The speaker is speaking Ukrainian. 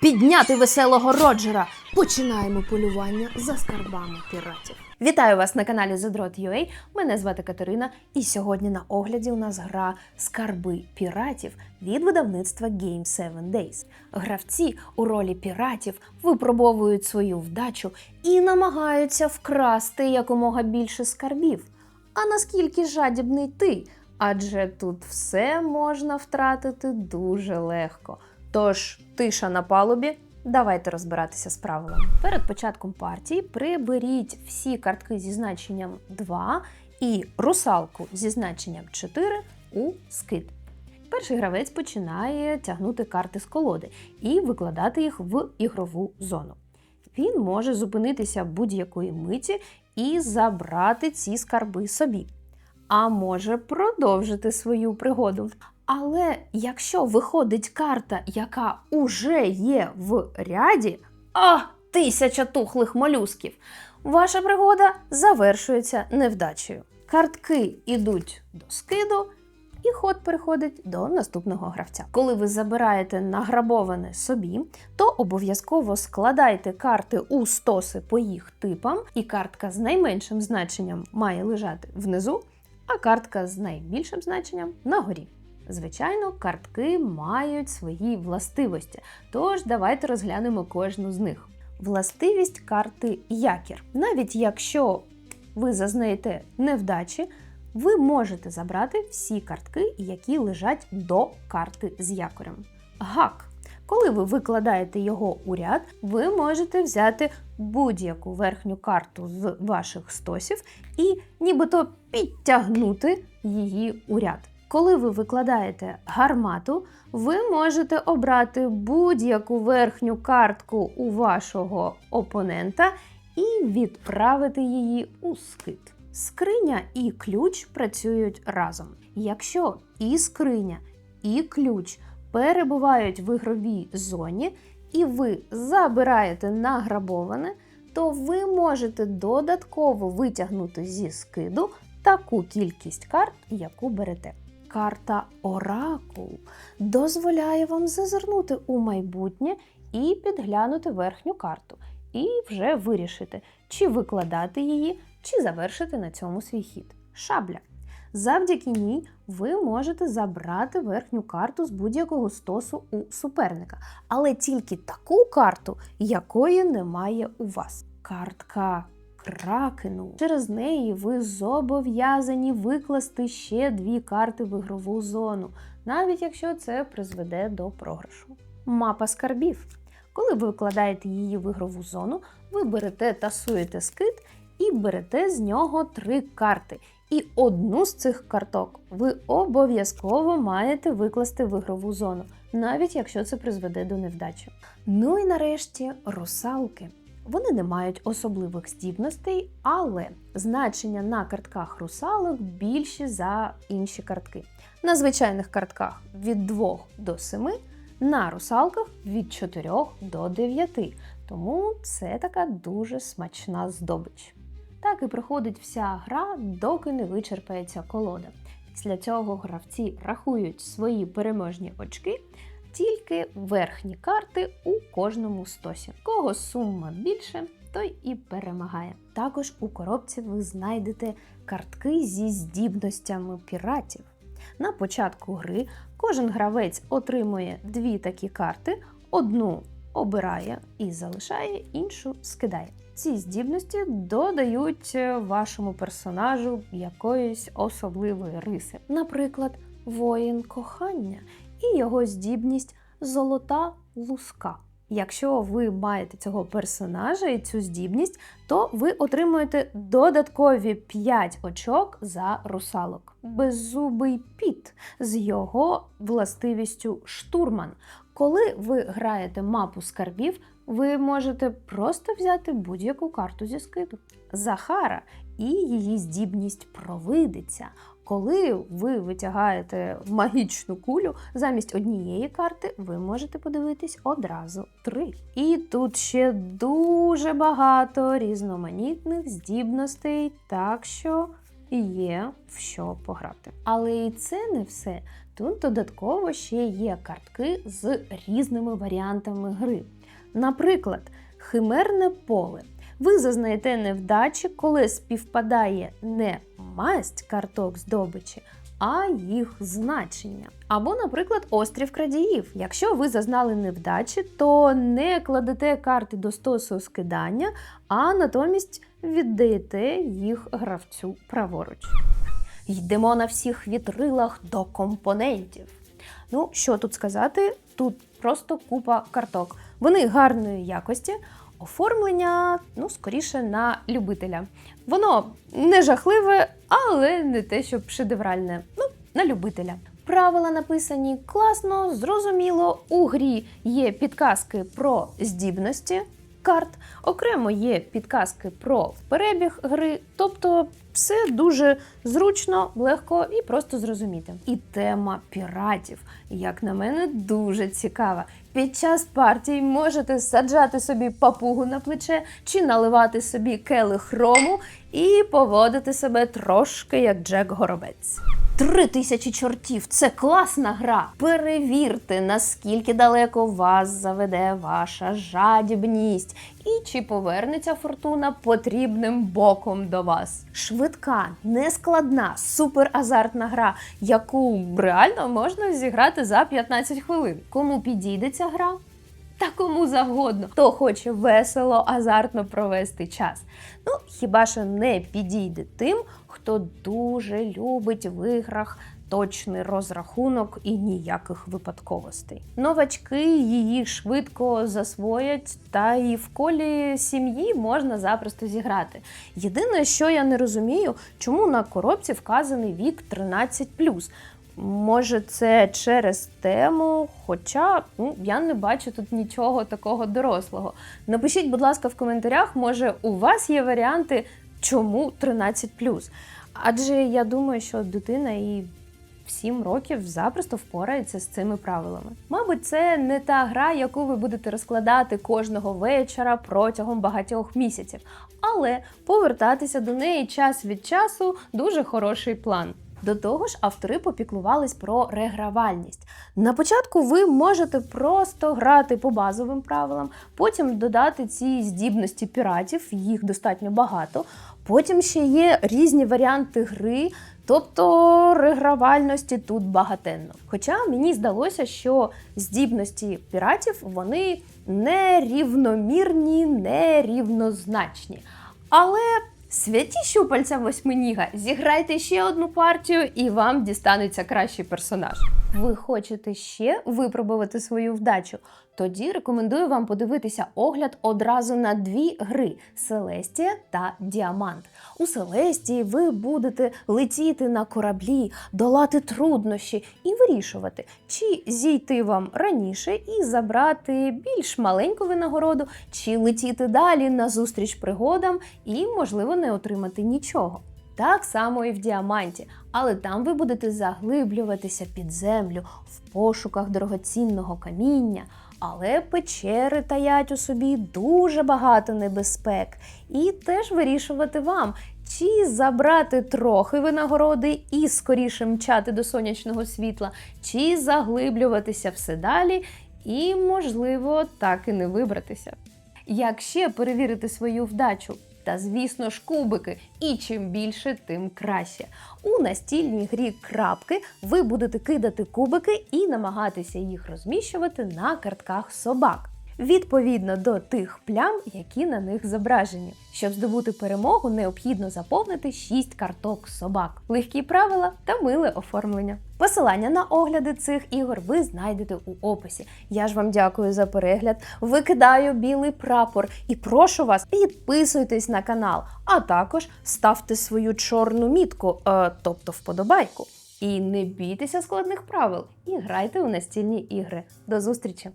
підняти веселого Роджера. Починаємо полювання за скарбами піратів. Вітаю вас на каналі Задрот.ua. Мене звати Катерина, і сьогодні на огляді у нас гра Скарби піратів від видавництва Game 7 Days. Гравці у ролі піратів випробовують свою вдачу і намагаються вкрасти якомога більше скарбів. А наскільки жадібний ти? Адже тут все можна втратити дуже легко. Тож, тиша на палубі, давайте розбиратися з правилами. Перед початком партії приберіть всі картки зі значенням 2 і русалку зі значенням 4 у скид. Перший гравець починає тягнути карти з колоди і викладати їх в ігрову зону. Він може зупинитися будь-якої миті і забрати ці скарби собі, а може продовжити свою пригоду. Але якщо виходить карта, яка уже є в ряді, а тисяча тухлих молюсків, ваша пригода завершується невдачею. Картки йдуть до скиду, і ход переходить до наступного гравця. Коли ви забираєте награбоване собі, то обов'язково складайте карти у стоси по їх типам, і картка з найменшим значенням має лежати внизу, а картка з найбільшим значенням нагорі. Звичайно, картки мають свої властивості, тож давайте розглянемо кожну з них. Властивість карти якір. Навіть якщо ви зазнаєте невдачі, ви можете забрати всі картки, які лежать до карти з якорем. Гак. Коли ви викладаєте його у ряд, ви можете взяти будь-яку верхню карту з ваших стосів і нібито підтягнути її у ряд. Коли ви викладаєте гармату, ви можете обрати будь-яку верхню картку у вашого опонента і відправити її у скит. Скриня і ключ працюють разом. Якщо і скриня, і ключ перебувають в ігровій зоні, і ви забираєте награбоване, то ви можете додатково витягнути зі скиду таку кількість карт, яку берете. Карта Оракул дозволяє вам зазирнути у майбутнє і підглянути верхню карту, і вже вирішити, чи викладати її, чи завершити на цьому свій хід. Шабля. Завдяки ній ви можете забрати верхню карту з будь-якого стосу у суперника, але тільки таку карту, якої немає у вас. Картка кракену. Через неї ви зобов'язані викласти ще дві карти в ігрову зону, навіть якщо це призведе до програшу. Мапа скарбів. Коли ви викладаєте її в ігрову зону, ви берете тасуєте скид і берете з нього три карти. І одну з цих карток ви обов'язково маєте викласти в ігрову зону, навіть якщо це призведе до невдачі. Ну і нарешті русалки. Вони не мають особливих здібностей, але значення на картках русалок більші за інші картки. На звичайних картках від 2 до 7, на русалках від 4 до 9. Тому це така дуже смачна здобич. Так і проходить вся гра, доки не вичерпається колода. Після цього гравці рахують свої переможні очки, тільки верхні карти у кожному стосі. Кого сума більше, той і перемагає. Також у коробці ви знайдете картки зі здібностями піратів. На початку гри кожен гравець отримує дві такі карти, одну обирає і залишає, іншу скидає. Ці здібності додають е, вашому персонажу якоїсь особливої риси. Наприклад, воїн кохання і його здібність золота луска. Якщо ви маєте цього персонажа і цю здібність, то ви отримуєте додаткові 5 очок за русалок. Беззубий піт з його властивістю штурман. Коли ви граєте мапу скарбів, ви можете просто взяти будь-яку карту зі скиду. Захара і її здібність провидиця. Коли ви витягаєте магічну кулю, замість однієї карти ви можете подивитись одразу три. І тут ще дуже багато різноманітних здібностей, так що є в що пограти. Але і це не все, Тут додатково ще є картки з різними варіантами гри. Наприклад, химерне поле. Ви зазнаєте невдачі, коли співпадає не масть карток здобичі, а їх значення. Або, наприклад, острів крадіїв. Якщо ви зазнали невдачі, то не кладете карти до стосу скидання, а натомість віддаєте їх гравцю праворуч. Йдемо на всіх вітрилах до компонентів. Ну, що тут сказати? Тут просто купа карток. Вони гарної якості, оформлення, ну, скоріше, на любителя. Воно не жахливе, але не те, щоб шедевральне. Ну, на любителя. Правила написані класно, зрозуміло. У грі є підказки про здібності карт, окремо є підказки про перебіг гри, тобто все дуже зручно, легко і просто зрозуміти. І тема піратів, як на мене, дуже цікава. Під час партій можете саджати собі папугу на плече чи наливати собі келих рому і поводити себе трошки як Джек Горобець. Три тисячі чортів це класна гра. Перевірте, наскільки далеко вас заведе ваша жадібність, і чи повернеться фортуна потрібним боком до вас. Швидка, нескладна, суперазартна гра, яку реально можна зіграти за 15 хвилин. Кому підійде ця гра? Та кому завгодно, хто хоче весело, азартно провести час. Ну, хіба що не підійде тим, хто дуже любить в іграх точний розрахунок і ніяких випадковостей. Новачки її швидко засвоять, та і в колі сім'ї можна запросто зіграти. Єдине, що я не розумію, чому на коробці вказаний вік 13 Може, це через тему, хоча ну, я не бачу тут нічого такого дорослого. Напишіть, будь ласка, в коментарях, може, у вас є варіанти, чому 13 Адже я думаю, що дитина і в 7 років запросто впорається з цими правилами. Мабуть, це не та гра, яку ви будете розкладати кожного вечора протягом багатьох місяців, але повертатися до неї час від часу дуже хороший план. До того ж, автори попіклувались про регравальність. На початку ви можете просто грати по базовим правилам, потім додати ці здібності піратів, їх достатньо багато. Потім ще є різні варіанти гри, тобто регравальності тут багатенно. Хоча мені здалося, що здібності піратів вони не рівномірні, не рівнозначні. Але Святі щупальця восьминіга, зіграйте ще одну партію, і вам дістанеться кращий персонаж. Ви хочете ще випробувати свою вдачу? Тоді рекомендую вам подивитися огляд одразу на дві гри Селестія та Діамант. У Селестії ви будете летіти на кораблі, долати труднощі і вирішувати, чи зійти вам раніше і забрати більш маленьку винагороду, чи летіти далі на зустріч пригодам і, можливо, не отримати нічого. Так само і в діаманті, але там ви будете заглиблюватися під землю в пошуках дорогоцінного каміння. Але печери таять у собі дуже багато небезпек, і теж вирішувати вам, чи забрати трохи винагороди і скоріше мчати до сонячного світла, чи заглиблюватися все далі, і, можливо, так і не вибратися. Як ще перевірити свою вдачу? Та, звісно ж, кубики. І чим більше, тим краще. У настільній грі крапки ви будете кидати кубики і намагатися їх розміщувати на картках собак. Відповідно до тих плям, які на них зображені. Щоб здобути перемогу, необхідно заповнити 6 карток собак, легкі правила та миле оформлення. Посилання на огляди цих ігор ви знайдете у описі. Я ж вам дякую за перегляд. Викидаю білий прапор і прошу вас, підписуйтесь на канал, а також ставте свою чорну мітку, е, тобто вподобайку. І не бійтеся складних правил і грайте у настільні ігри. До зустрічі!